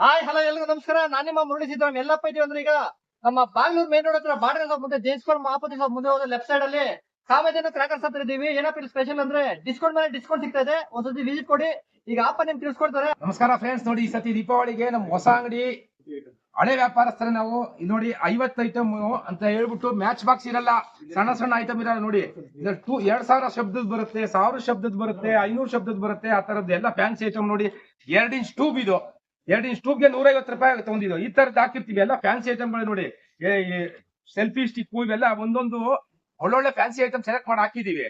Hi, hello ಎಲ್ರಿಗೂ ನಮಸ್ಕಾರ. ನಾನು ನಿಮ್ಮ ಮುರಳಿ ಸಿದ್ದರಾಮ್ ಎಲ್ಲಪ್ಪ ಇದೀವಿ ಅಂದ್ರೆ ಈಗ ನಮ್ಮ ಬಾಗ್ಲೂರ್ ಮೇನ್ ರೋಡ್ ಹತ್ರ ಬಾಡ್ರೆ ಮುಂದೆ ಜೈಸ್ಕೋರ್ ಮಹಾಪತಿ ಮುಂದೆ ಹೋದ ಲೆಫ್ಟ್ ಸೈಡ್ ಅಲ್ಲಿ ಕಾಮಧೇನು ಕ್ರಾಕರ್ಸ್ ಹತ್ರ ಇದೀವಿ ಏನಪ್ಪ ಇಲ್ಲಿ ಸ್ಪೆಷಲ್ ಅಂದ್ರೆ ಡಿಸ್ಕೌಂಟ್ ಮೇಲೆ ಡಿಸ್ಕೌಂಟ್ ಸಿಗ್ತಾ ಇದೆ. ಒಂದ್ಸತಿ ವಿಸಿಟ್ ಕೊಡಿ. ಈಗ ಆಪ ನಿಮ್ ತಿಳಿಸ್ಕೊಡ್ತಾರೆ. ನಮಸ್ಕಾರ ಫ್ರೆಂಡ್ಸ್ ನೋಡಿ ಈ ಸತಿ ದೀಪಾವಳಿಗೆ ನಮ್ ಹೊಸ ಅಂಗಡಿ, ಹಳೆ ವ್ಯಾಪಾರಸ್ಥರ ನಾವು. ಇಲ್ಲಿ ನೋಡಿ ಐವತ್ತು ಐಟಮ್ ಅಂತ ಹೇಳ್ಬಿಟ್ಟು ಮ್ಯಾಚ್ ಬಾಕ್ಸ್ ಇರಲ್ಲ. ಸಣ್ಣ ಸಣ್ಣ ಐಟಮ್ ಇರಲ್ಲ ನೋಡಿ. ಟೂ ಎರಡ್ ಸಾವಿರ ಶಬ್ದದ್ ಬರುತ್ತೆ, ಸಾವಿರ ಶಬ್ದದ್ ಬರುತ್ತೆ, ಐನೂರು ಶಬ್ದದ್ ಬರುತ್ತೆ. ಆ ತರದ್ದು ಎಲ್ಲ ಫ್ಯಾನ್ಸಿ ಐಟಮ್ ನೋಡಿ. ಎರಡ್ ಇಂಚ್ ಟೂಬ್ ಇದು. ಎರಡ್ ಇಂಚ್ ಟ್ಯೂಬ್ಗೆ ನೂರೈವತ್ತು ರೂಪಾಯಿ ತಗೊಂಡಿದ್ದು ಈ ತರದ್ ಹಾಕಿರ್ತೀವಿ. ಎಲ್ಲ ಫ್ಯಾನ್ಸಿ ಐಟಮ್ಗಳು ನೋಡಿ. ಸೆಲ್ಫಿ ಸ್ಟಿಕ್ ಇವೆಲ್ಲ ಒಂದೊಂದು ಒಳ್ಳೊಳ್ಳೆ ಫ್ಯಾನ್ಸಿ ಐಟಮ್ ಸೆಲೆಕ್ಟ್ ಮಾಡಿ ಹಾಕಿದೀವಿ.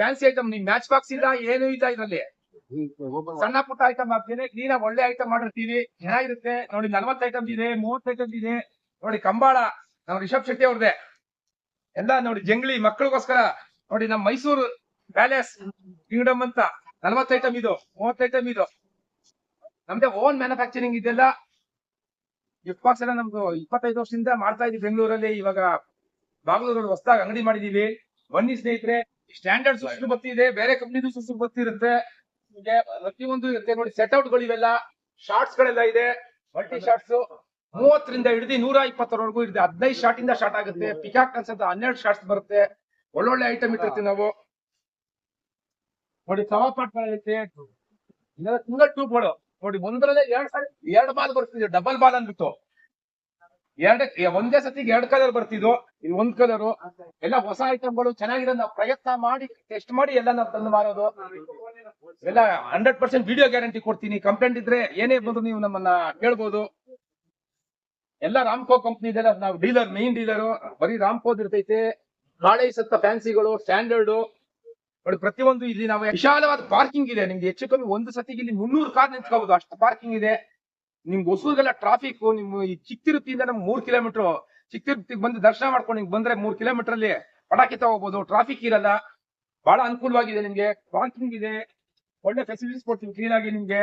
ಫ್ಯಾನ್ಸಿ ಐಟಮ್ ನಿಮ್ ಮ್ಯಾಚ್ ಬಾಕ್ಸ್ ಇಲ್ಲ, ಏನು ಇಲ್ಲ ಇದ್ರಲ್ಲಿ. ಸಣ್ಣ ಪುಟ್ಟ ಐಟಮ್ ಹಾಕ್ತೀನಿ. ಕ್ಲೀನ್ ಆಗಿ ಒಳ್ಳೆ ಐಟಮ್ ಮಾಡಿರ್ತೀವಿ. ಚೆನ್ನಾಗಿರುತ್ತೆ. ನೋಡಿ, ನಲ್ವತ್ತು ಐಟಮ್ ಇದೆ, ಮೂವತ್ತು ಐಟಮ್ ಇದೆ. ನೋಡಿ, ಕಂಬಾಳ, ನಮ್ಮ ರಿಷಬ್ ಶೆಟ್ಟಿ ಅವ್ರದೇ ಎಲ್ಲ ನೋಡಿ ಜಂಗ್ಲಿ ಮಕ್ಕಳಿಗೋಸ್ಕರ. ನೋಡಿ, ನಮ್ಮ ಮೈಸೂರು ಪ್ಯಾಲೇಸ್ ಕಿಂಗ್ಡಮ್ ಅಂತ. ನಲ್ವತ್ತು ಐಟಮ್ ಇದು ಮೂವತ್ತು ಐಟಮ್ ಇದು. ನಮ್ದೇ ಓನ್ ಮ್ಯಾನುಫ್ಯಾಕ್ಚರಿಂಗ್ ಇದೆಲ್ಲ ಗಿಫ್ಟ್ ಬಾಕ್ಸ್ ಎಲ್ಲ ನಮ್ದು ಇಪ್ಪತ್ತೈದು ವರ್ಷದಿಂದ ಮಾಡ್ತಾ ಇದೀವಿ ಬೆಂಗಳೂರಲ್ಲಿ. ಇವಾಗ ಬಾಗಲೂರಲ್ಲಿ ಹೊಸದಾಗಿ ಅಂಗಡಿ ಮಾಡಿದೀವಿ. ಬನ್ನಿ ಸ್ನೇಹಿತರೆ ಸ್ಟ್ಯಾಂಡರ್ಡ್ ಸುಸ್ತು ಬರ್ತಿದೆ, ಬೇರೆ ಕಂಪ್ನಿದು ಸುಸ್ತು ಬರ್ತಿರುತ್ತೆ. ಪ್ರತಿಯೊಂದು ಇರುತ್ತೆ ನೋಡಿ ಸೆಟ್ಔಟ್ಗಳು ಇವೆಲ್ಲ ಶಾರ್ಟ್ಸ್ ಗಳೆಲ್ಲ ಇದೆ. ಮಲ್ಟಿ ಶಾರ್ಟ್ಸ್ ಮೂವತ್ತರಿಂದ ಹಿಡಿದು ನೂರ ಇಪ್ಪತ್ತರವರೆಗೂ ಇದೆ ಹದಿನೈದು ಶಾರ್ಟ್ ಇಂದ ಸ್ಟಾರ್ಟ್ ಆಗುತ್ತೆ. ಪಿಕಾಕ್ ಅನ್ಸುತ್ತೆ ಹನ್ನೆರಡು ಶಾರ್ಟ್ಸ್ ಬರುತ್ತೆ. ಒಳ್ಳೊಳ್ಳೆ ಐಟಮ್ ಇಟ್ಟಿರ್ತೀವಿ ನಾವು. ನೋಡಿ ತವಾ ಪಾಟ್ಗಳಿರುತ್ತೆ ಇದೆಲ್ಲ ಟೂ ಟ್ಯೂಬ್ಗಳು ನೋಡಿ ಒಂದರಲ್ಲೇ ಎರಡ್ ಸಾರಿ, ಎರಡು ಬಾಲ್ ಬರ್ತಿದ್ವಿ. ಡಬಲ್ ಬಾಲ್ ಅಂದ್ಬಿಟ್ಟು. ಎರಡ್ ಒಂದೇ ಸತಿಗೆ ಎರಡ್ ಕಲರ್ ಬರ್ತಿದ್ವು. ಇದು ಒಂದ್ ಕಲರ್ ಎಲ್ಲ ಹೊಸ ಐಟಮ್ಗಳು ಚೆನ್ನಾಗಿರೋ ನಾವು ಪ್ರಯತ್ನ ಮಾಡಿ ಟೆಸ್ಟ್ ಮಾಡಿ ಎಲ್ಲ ನಾವು ತಂದು ಮಾರೋದು. ಎಲ್ಲ ಹಂಡ್ರೆಡ್ ಪರ್ಸೆಂಟ್ ವಿಡಿಯೋ ಗ್ಯಾರಂಟಿ ಕೊಡ್ತೀನಿ. ಕಂಪ್ಲೇಂಟ್ ಇದ್ರೆ ಏನೇ ಬಂದ್ರು ನೀವು ನಮ್ಮನ್ನ ಕೇಳ್ಬೋದು. ಎಲ್ಲ ರಾಮ್ಕೋ ಕಂಪ್ನಿ ಇದೆಲ್ಲ ನಾವು ಡೀಲರ್ ಮೇನ್ ಡೀಲರ್ ಬರೀ ರಾಮ್ಕೋದ್ ಇರ್ತೈತೆ ಬಾಳೆ ಸತ್ತ ಫ್ಯಾನ್ಸಿಗಳು ಸ್ಟ್ಯಾಂಡರ್ಡ್ ನೋಡಿ, ಪ್ರತಿಯೊಂದು ಇಲ್ಲಿ ನಾವು ವಿಶಾಲವಾದ ಪಾರ್ಕಿಂಗ್ ಇದೆ. ನಿಮ್ಗೆ ಹೆಚ್ಚು ಕಮ್ಮಿ ಒಂದು ಸತಿಗೆ ಇಲ್ಲಿ ಮುನ್ನೂರು ಕಾರ್ ನಿಂತ್ಕೋಬಹುದು ಅಷ್ಟು ಪಾರ್ಕಿಂಗ್ ಇದೆ. ನಿಮ್ಗೆ ಹೊಸೂರಿಗೆಲ್ಲ ಟ್ರಾಫಿಕ್ ನಿಮ್ಮ ಈ ಚಿಕ್ತಿರುತ್ತಿಯಿಂದ ನಮ್ಗೆ ಮೂರ್ ಕಿಲೋಮೀಟರ್ ಚಿಕ್ತಿರುತ್ತಿಗೆ ಬಂದು ದರ್ಶನ ಮಾಡ್ಕೊಂಡು ನಿಮ್ಗೆ ಬಂದ್ರೆ ಮೂರ್ ಕಿಲೋಮೀಟರ್ ಅಲ್ಲಿ ಪಟಾಕಿ ತಗೋಬಹುದು ಟ್ರಾಫಿಕ್ ಇರಲ್ಲ. ಬಹಳ ಅನುಕೂಲವಾಗಿದೆ ನಿಮ್ಗೆ. ಪಾರ್ಕಿಂಗ್ ಇದೆ. ಒಳ್ಳೆ ಫೆಸಿಲಿಟೀಸ್ ಕೊಡ್ತೀವಿ ಕ್ಲೀನ್ ಆಗಿ ನಿಮ್ಗೆ.